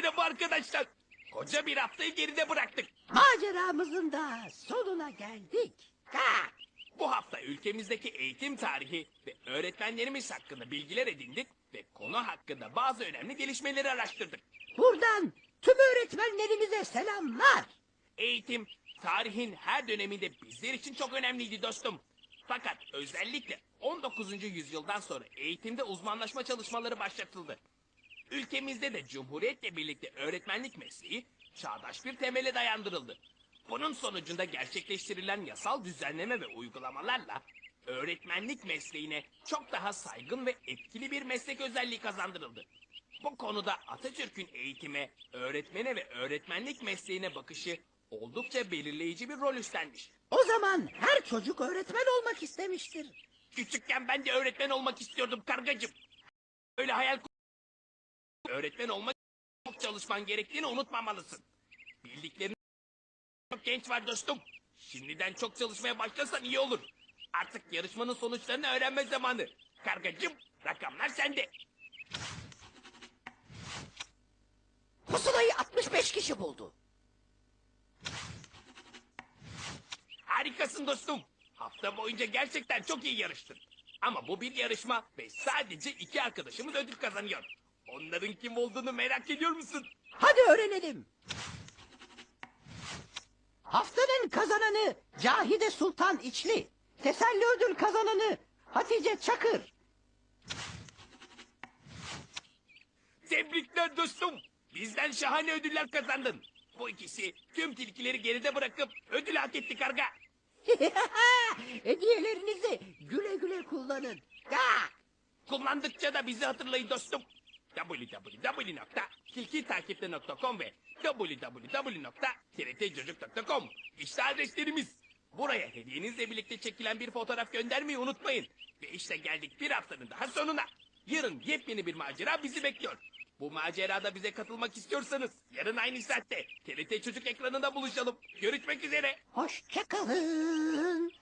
Merhaba arkadaşlar. Koca bir haftayı geride bıraktık. Maceramızın da sonuna geldik. Ha! Bu hafta ülkemizdeki eğitim tarihi ve öğretmenlerimiz hakkında bilgiler edindik ve konu hakkında bazı önemli gelişmeleri araştırdık. Buradan tüm öğretmenlerimize selamlar. Eğitim, tarihin her döneminde bizler için çok önemliydi dostum. Fakat özellikle 19. yüzyıldan sonra eğitimde uzmanlaşma çalışmaları başlatıldı. Ülkemizde de Cumhuriyet'le birlikte öğretmenlik mesleği çağdaş bir temele dayandırıldı. Bunun sonucunda gerçekleştirilen yasal düzenleme ve uygulamalarla öğretmenlik mesleğine çok daha saygın ve etkili bir meslek özelliği kazandırıldı. Bu konuda Atatürk'ün eğitime, öğretmene ve öğretmenlik mesleğine bakışı oldukça belirleyici bir rol üstlenmiş. O zaman her çocuk öğretmen olmak istemiştir. Küçükken ben de öğretmen olmak istiyordum kargacım. Öyle hayal Öğretmen olmak çok çalışman gerektiğini unutmamalısın. Bildiklerin çok genç var dostum. Şimdiden çok çalışmaya başlasan iyi olur. Artık yarışmanın sonuçlarını öğrenme zamanı. Kargacım rakamlar sende. Pusulayı 65 kişi buldu. Harikasın dostum. Hafta boyunca gerçekten çok iyi yarıştın. Ama bu bir yarışma ve sadece iki arkadaşımız ödül kazanıyor. Onların kim olduğunu merak ediyor musun? Hadi öğrenelim. Haftanın kazananı Cahide Sultan İçli. Teselli ödül kazananı Hatice Çakır. Tebrikler dostum. Bizden şahane ödüller kazandın. Bu ikisi tüm tilkileri geride bırakıp ödül hak etti karga. Hediyelerinizi güle güle kullanın. Ha! Kullandıkça da bizi hatırlayın dostum. www.tilkitakipte.com ve www.trtcocuk.com İşte adreslerimiz. Buraya hediyenizle birlikte çekilen bir fotoğraf göndermeyi unutmayın. Ve işte geldik bir haftanın daha sonuna. Yarın yepyeni bir macera bizi bekliyor. Bu macerada bize katılmak istiyorsanız yarın aynı saatte TRT Çocuk ekranında buluşalım. Görüşmek üzere. Hoşçakalın.